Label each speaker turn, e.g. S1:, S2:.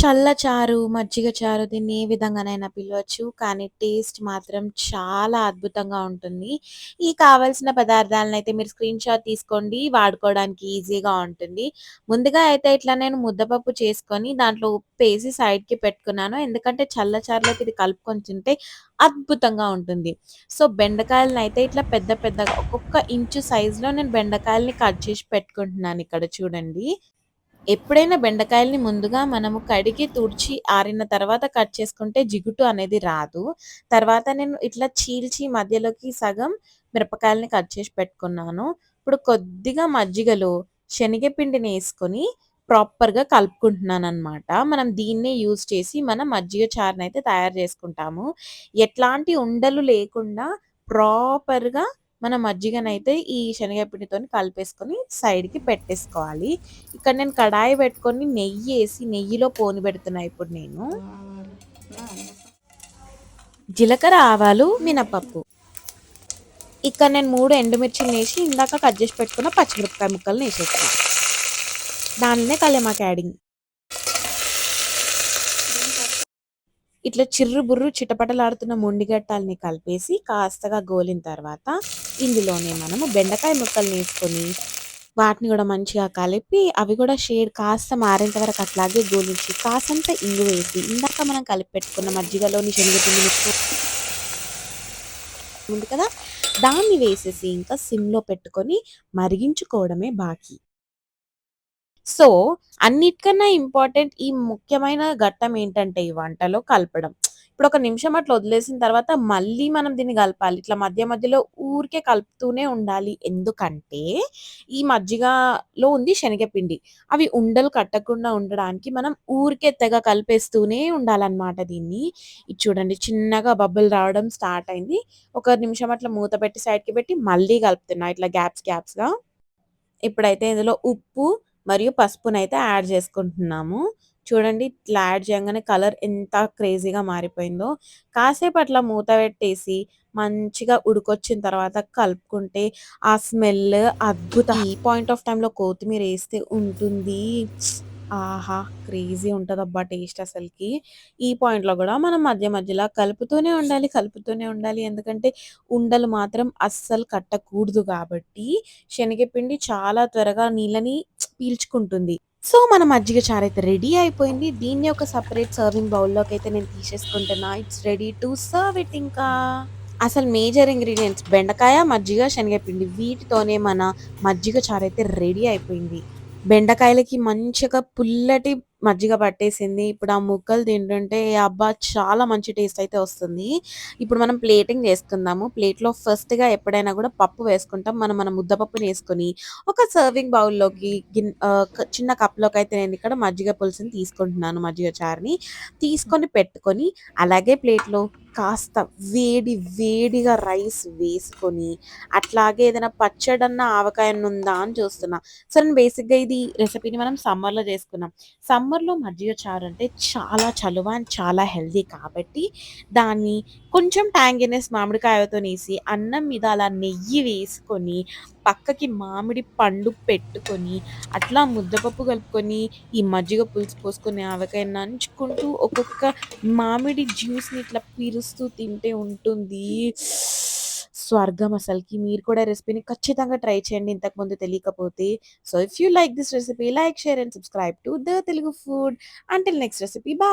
S1: చల్ల చారు, మజ్జిగ చారు దీన్ని ఏ విధంగానైనా పిలవచ్చు. కానీ టేస్ట్ మాత్రం చాలా అద్భుతంగా ఉంటుంది. ఈ కావాల్సిన అయితే మీరు స్క్రీన్‌షాట్ తీసుకోండి. వాడుకోవడానికి ఈజీగా ఉంటుంది. ముందుగా అయితే ఇట్లా నేను ముద్దపప్పు చేసుకొని దాంట్లో ఉప్పు వేసి సైడ్‌కి పెట్టుకున్నాను. ఎందుకంటే చల్ల చారులోకి ఇది కలుపుకొని తింటే అద్భుతంగా ఉంటుంది. సో, బెండకాయలనైతే ఇట్లా పెద్ద పెద్దగా ఒక్కొక్క ఇంచు సైజులో నేను బెండకాయలని కట్ చేసి పెట్టుకుంటున్నాను ఇక్కడ చూడండి. ఎప్పుడైనా బెండకాయల్ని ముందుగా మనము కడిగి, తుడిచి, ఆరిన తర్వాత కట్ చేసుకుంటే జిగుటు అనేది రాదు. తర్వాత నేను ఇట్లా చీల్చి మధ్యలోకి సగం మిరపకాయలని కట్ చేసి పెట్టుకున్నాను. ఇప్పుడు కొద్దిగా మజ్జిగలో శనగపిండిని వేసుకొని ప్రాపర్‌గా కలుపుకుంటున్నాను అనమాట మనం దీన్నే యూజ్ చేసి మనం మజ్జిగ చారునైతే తయారు చేసుకుంటాము. ఎట్లాంటి ఉండలు లేకుండా ప్రాపర్‌గా మన మజ్జిగనైతే ఈ శనగపిండితోని కలిపేసుకొని సైడ్‌కి పెట్టేసుకోవాలి. ఇక్కడ నేను కడాయి పెట్టుకొని నెయ్యి వేసి నెయ్యిలో పోని పెడుతున్నా ఇప్పుడు నేను. జీలకర్ర, ఆవాలు, మినపప్పు. ఇక్కడ నేను మూడు ఎండుమిర్చిని వేసి ఇందాక కట్ చేసి పెట్టుకున్న పచ్చిమిరపకాయ ముక్కలను వేసేస్తాను దానినే కల్యమాకు యాడింగ్. ఇట్లా చిర్రు బుర్రు చిటపటలాడుతున్న మొండిగట్టాలని కలిపేసి కాస్తగా గోలిన తర్వాత ఇందులోనే మనము బెండకాయ ముక్కలనేసుకొని వాటిని కూడా మంచిగా కలిపి అవి కూడా షేడ్ కాస్త మారేంత వరకు అట్లాగే గోలించి కాసంత ఇంగు వేసి ఇందాక మనం కలిపి పెట్టుకున్న మజ్జిగలోని శనగపిండి ఉంది కదా! దాన్ని వేసేసి ఇంకా సిమ్‌లో పెట్టుకొని మరిగించుకోవడమే బాకీ. సో, అన్నిటికన్నా ఇంపార్టెంట్ ఈ ముఖ్యమైన ఘట్టం ఏంటంటే ఈ వంటలో కలపడం. ఇప్పుడు ఒక నిమిషం అట్లా వదిలేసిన తర్వాత మళ్ళీ మనం దీన్ని కలపాలి. ఇట్లా మధ్య మధ్యలో ఊరికే కలుపుతూనే ఉండాలి. ఎందుకంటే ఈ మజ్జిగలో ఉంది శనగపిండి. అవి ఉండలు కట్టకుండా ఉండడానికి మనం ఊరికే తెగ కలిపేస్తూనే ఉండాలన్నమాట దీన్ని. ఇది చూడండి చిన్నగా బబ్బులు రావడం స్టార్ట్ అయింది. ఒక నిమిషం అట్లా మూత పెట్టి సైడ్‌కి పెట్టి మళ్ళీ కలుపుతున్నా ఇట్లా గ్యాప్స్ గ్యాప్స్‌గా. ఇప్పుడైతే ఇందులో ఉప్పు మరియు పసుపునైతే యాడ్ చేసుకుంటున్నాము. చూడండి ఇట్లా యాడ్ కలర్ ఎంత క్రేజీగా మారిపోయిందో. కాసేపు అట్లా మూత పెట్టేసి మంచిగా ఉడికొచ్చిన తర్వాత కలుపుకుంటే ఆ స్మెల్ అద్భుతం. ఈ పాయింట్ ఆఫ్ టైంలో కొత్తిమీర వేస్తే ఉంటుంది. ఆహా! క్రేజీ ఉంటదబ్బా టేస్ట్ అసలుకి ఈ పాయింట్‌లో కూడా మనం మధ్య మధ్యలో కలుపుతూనే ఉండాలి, కలుపుతూనే ఉండాలి. ఎందుకంటే ఉండలు మాత్రం అస్సలు కట్టకూడదు కాబట్టి శనగపిండి చాలా త్వరగా నీళ్ళని పీల్చుకుంటుంది. సో, మన మజ్జిగ చారు అయితే రెడీ అయిపోయింది. దీన్ని ఒక సపరేట్ సర్వింగ్ బౌల్‌లోకైతే నేను తీసేసుకుంటున్నా. It's ready to serve it ఇంకా. అసలు మేజర్ ఇంగ్రీడియంట్స్ బెండకాయ, మజ్జిగ, శనగపిండి వీటితోనే మన మజ్జిగ చారైతే రెడీ అయిపోయింది. బెండకాయలకి మంచిగా పుల్లటి మజ్జిగ పట్టేసింది. ఇప్పుడు ఆ ముక్కలు తింటుంటే అబ్బా! చాలా మంచి టేస్ట్ అయితే వస్తుంది. ఇప్పుడు మనం ప్లేటింగ్ చేసుకుందాము. ప్లేట్‌లో ఫస్ట్‌గా ఎప్పుడైనా కూడా పప్పు వేసుకుంటాం. మనం మన ముద్దపప్పునేసుకొని ఒక సర్వింగ్ బౌల్‌లోకి గిన్ చిన్న కప్లోకి అయితే నేను ఇక్కడ మజ్జిగ పులుసుని తీసుకుంటున్నాను మజ్జిగ చారుని. తీసుకొని పెట్టుకొని అలాగే ప్లేట్‌లో కాస్త వేడి వేడిగా రైస్ వేసుకొని అట్లాగే ఏదైనా పచ్చడన్న ఆవకాయన్నా ఉందా అని చూస్తున్నా. సో, నేను బేసిక్‌గా ఇది రెసిపీని మనం సమ్మర్‌లో చేసుకున్నాం. సమ్మర్‌లో మజ్జిగ చారు అంటే చాలా చలువ అండ్ చాలా హెల్దీ కాబట్టి దాన్ని కొంచెం ట్యాంగినెస్ మామిడికాయతోనేసి అన్నం మీద అలా నెయ్యి వేసుకొని పక్కకి మామిడి పండు పెట్టుకొని అట్లా ముద్దపప్పు కలుపుకొని ఈ మజ్జిగ పులుసు పోసుకొని ఆవకాయ నంచుకుంటూ ఒక్కొక్క మామిడి జ్యూస్‌ని ఇట్లా పీలుస్తూ తింటే ఉంటుంది. స్వర్గం అసలుకి మీరు కూడా రెసిపీని ఖచ్చితంగా ట్రై చేయండి ఇంతకుముందు తెలియకపోతే. So, if you like this recipe like, share and subscribe to the Telugu food. Until next recipe బా